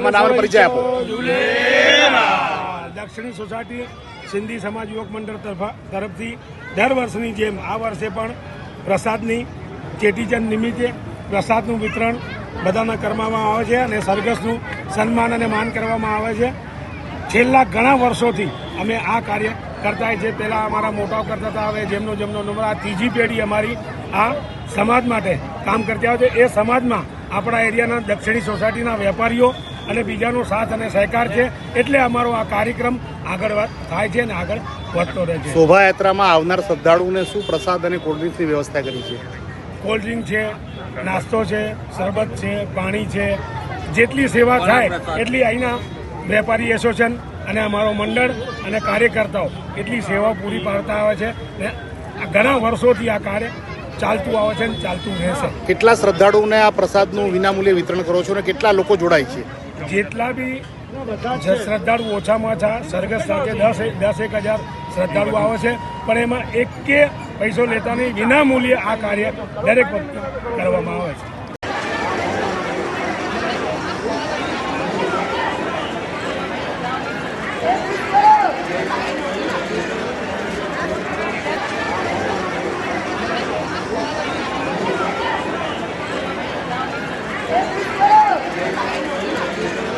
તમારા નામનો પરિચય આપો. દક્ષિણી સોસાયટી સિંધી સમાજ યુવક મંડળ તરફ- તરફથી દર વર્ષની જેમ આ વર્ષે પણ પ્રસાદની ચેટીચંદ નિમિત્તે પ્રસાદનું વિતરણ બધાના કરવામાં આવે છે અને સરઘસનું સન્માન અને માન કરવામાં આવે છે. છેલ્લા ઘણા વર્ષોથી અમે આ કાર્ય કરતા છે. પહેલાં અમારા મોટાઓ કરતા હતા. હવે જેમનો જેમનો નંબર આ ત્રીજી પેઢી અમારી આ સમાજ માટે કામ કરતી આવે છે. એ સમાજમાં આપણા એરિયાના દક્ષિણી સોસાયટીના વેપારીઓ અને બીજાનો સાથ અને સહકાર છે એટલે અમારો આ કાર્યક્રમ આગળ થાય છે અને આગળ વધતો રહે છે. શોભાયાત્રામાં આવનાર શ્રદ્ધાળુઓને શું પ્રસાદ અને કોલ્ડ્રિંક્સની વ્યવસ્થા કરી છે? કોલ્ડ ડ્રિંક છે નાસ્તો છે શરબત છે પાણી છે જેટલી સેવા થાય એટલી અહીંના વેપારી એસોસિએશન અને અમારો મંડળ અને કાર્યકર્તાઓ એટલી સેવા પૂરી પાડતા આવે છે ઘણા વર્ષોથી આ કાર્ય ચાલતું આવે છે અને ચાલતું રહેશે. કેટલા શ્રદ્ધાળુઓને આ પ્રસાદનું વિનામૂલ્યે વિતરણ કરો છો અને કેટલા લોકો જોડાય છે? જેટલા બી શ્રદ્ધાળુ ઓછામાં ઓછા સરઘસ સાથે દસ દસ એક હજાર શ્રદ્ધાળુ આવે છે પણ એમાં એક કે પૈસો લેતા નહીં વિનામૂલ્યે આ કાર્ય દરેક વખતે કરવામાં આવે છે. Thank you.